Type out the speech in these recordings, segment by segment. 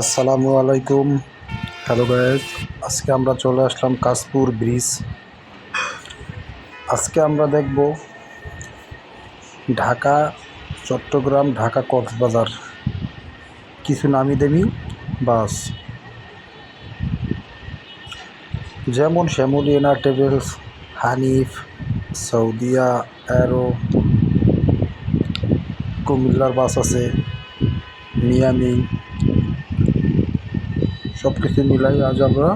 আসসালামু আলাইকুম। Hello guys আজকে আমরা চলে আসলাম কাশপুর ব্রিজ। আজকে আমরা দেখব ঢাকা চট্টগ্রাম ঢাকা কক্সবাজার। কিছু নামি দামি বাস। যেমন শ্যামলিয়ানা ট্রাভেলস হানিফ সৌদিয়া অ্যারো কুমিল্লার বাস আছে মিয়ামি সব কিছু মিলাই আজ আমরা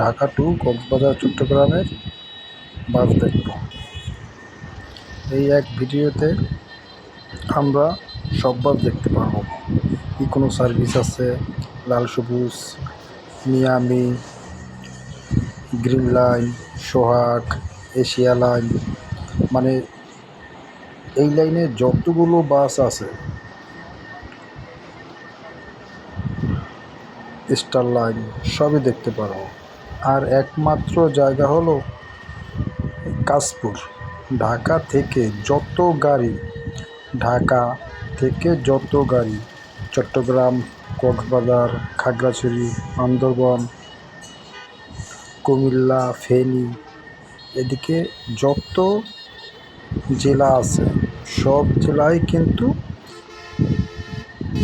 ঢাকা টু কক্সবাজার, চট্টগ্রামের বাস দেখব। এই এক ভিডিওতে আমরা সব বাস দেখতে পারব। কি কোনো সার্ভিস আছে? Lal Sobuj, Miami, green line, Sohag, Asia line মানে এই লাইনে যতগুলো বাস আছে স্টার লাইন, সবই দেখতে পারব আর একমাত্র জায়গা হলো কাশপুর। ঢাকা থেকে যত গাড়ি, ঢাকা থেকে যত গাড়ি, চট্টগ্রাম, কক্সবাজার, খাগড়াছড়ি বান্দরবন কুমিল্লা, ফেনী, এদিকে যত জেলা আছে, সব জেলায় কিন্তু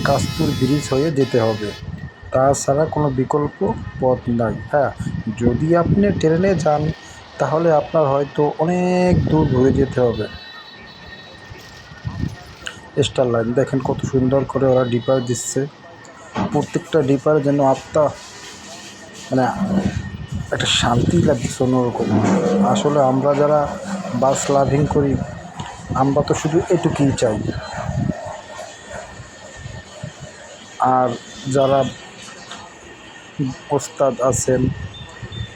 কাশপুর ব্রিজ হয়ে যেতে হবে। তাছাড়া কোনো বিকল্প পথ নাই। হ্যাঁ যদি আপনি ট্রেনে যান, তাহলে আপনার হয়তো অনেক দূর ঘুরে যেতে হবে। স্টার লাইন, দেখেন কত সুন্দর করে ওরা ডিপার দিচ্ছে। প্রত্যেকটা ডিপারে যেন আত্মা মানে একটা শান্তি লাগছে অন্যরকম। আসলে আমরা যারা বাস লাভিং করি, আমরা তো শুধু এটুকুই চাই। আর যারা ওস্তাদ আছেন,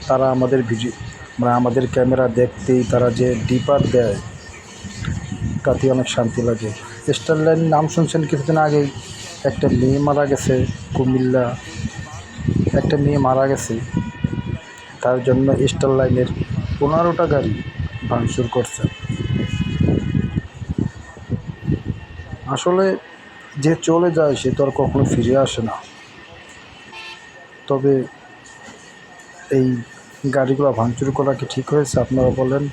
তারা আমাদের ভিডিও মানে আমাদের ক্যামেরা দেখতেই তারা যে ডিপার দেয় তাতে অনেক শান্তি লাগে। স্টার লাইন নাম শুনছেন কিছুদিন আগেই, একটা মেয়ে মারা গেছে, কুমিল্লা। একটা মেয়ে মারা গেছে, তার জন্য স্টার লাইনের পনেরোটা গাড়ি ভাঙচুর করছে। আসলে যে চলে যায়, সে তো আর কখনো ফিরে আসে না। তবে এই গাড়িগুলো ভাঙচুর করা কি ঠিক হয়েছে আপনারা বলেন?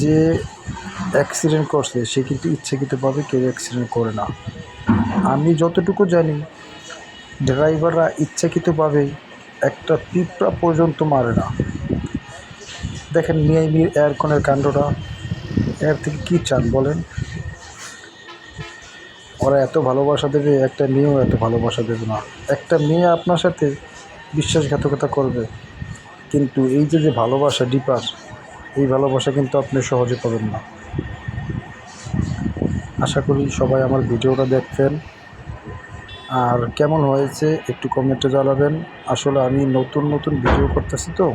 যে অ্যাক্সিডেন্ট করছে, সে কিন্তু ইচ্ছাকৃতভাবে কেউ অ্যাক্সিডেন্ট করে না। আমি যতটুকু জানি ড্রাইভাররা ইচ্ছাকৃতভাবে একটা পিঁপড়া পর্যন্ত মারে না। দেখেন মিয়াইমির এয়ারকনের কাণ্ডটা। এর থেকে কী চান বলেন? ওরা এত ভালোবাসা দেবে, একটা মেয়েও এত ভালোবাসা দেবে না। একটা মেয়ে আপনার সাথে বিশ্বাসঘাতকতা করবে। কিন্তু এই যে যে ভালোবাসা, ডিপার, এই ভালোবাসা কিন্তু আপনি সহজে পাবেন না। আশা করি সবাই আমার ভিডিওটা দেখবেন আর কেমন হয়েছে একটু কমেন্টে জানাবেন। আসলে আমি নতুন নতুন ভিডিও করতেছি তো।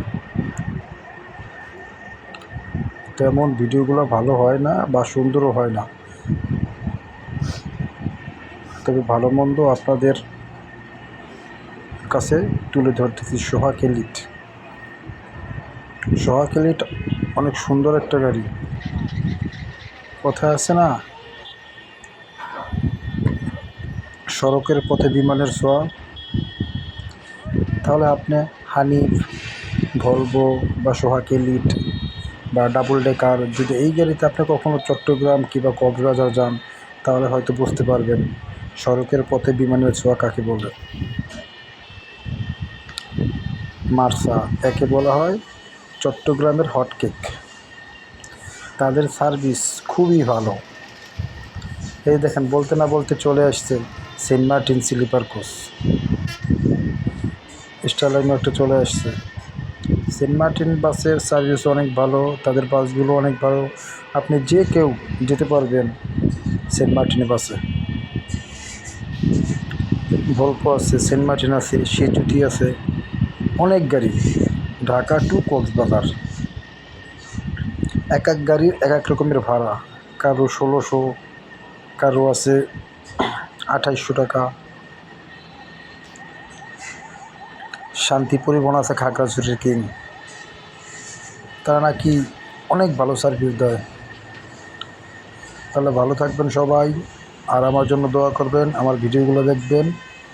তেমন ভিডিওগুলো ভালো হয় না বা সুন্দরও হয় না। তবে ভালো মন্দ আপনাদের কাছে তুলে ধরতেছি সোহাগ এলিট। সোহাগ এলিট অনেক সুন্দর একটা গাড়ি। কথায় আছে না? সড়কের পথে বিমানের ছোঁয়া। তাহলে আপনি হানিফ, ভলভো বা সোহাগ এলিট বা ডাবল ডেকার যদি এই গাড়িতে আপনি কখনো চট্টগ্রাম কিংবা কক্সবাজার যান, তাহলে হয়তো বুঝতে পারবেন। সড়কের পথে বিমানের ছোঁয়া কাকে বলে? মার্সা, একে বলা হয় চট্টগ্রামের হটকেক। তাদের সার্ভিস খুবই ভালো। এই দেখেন, বলতে না বলতে চলে আসছে সেন্ট মার্টিন স্লিপার কোচ। স্টারলাইনও একটা চলে আসছে। সেন্ট মার্টিন বাসের সার্ভিস অনেক ভালো, তাদের বাসগুলো অনেক ভালো। আপনি যে কেউ যেতে পারবেন সেন্ট মার্টিনে বাসে। ভলভো আছে সেন্ট মার্টিন আছে সেচুটি আছে, অনেক গাড়ি। ঢাকা টু কক্সবাজার। এক এক গাড়ির এক এক রকমের ভাড়া। কারও ষোলোশো, কারও আছে আঠাইশশো টাকা। শান্তি পরিবহন আছে খাগড়াছড়ির কিং। তারা নাকি অনেক ভালো সার্ভিস দেয়। তাহলে ভালো থাকবেন সবাই। আর আমার জন্য দোয়া করবেন, আমার ভিডিওগুলো দেখবেন।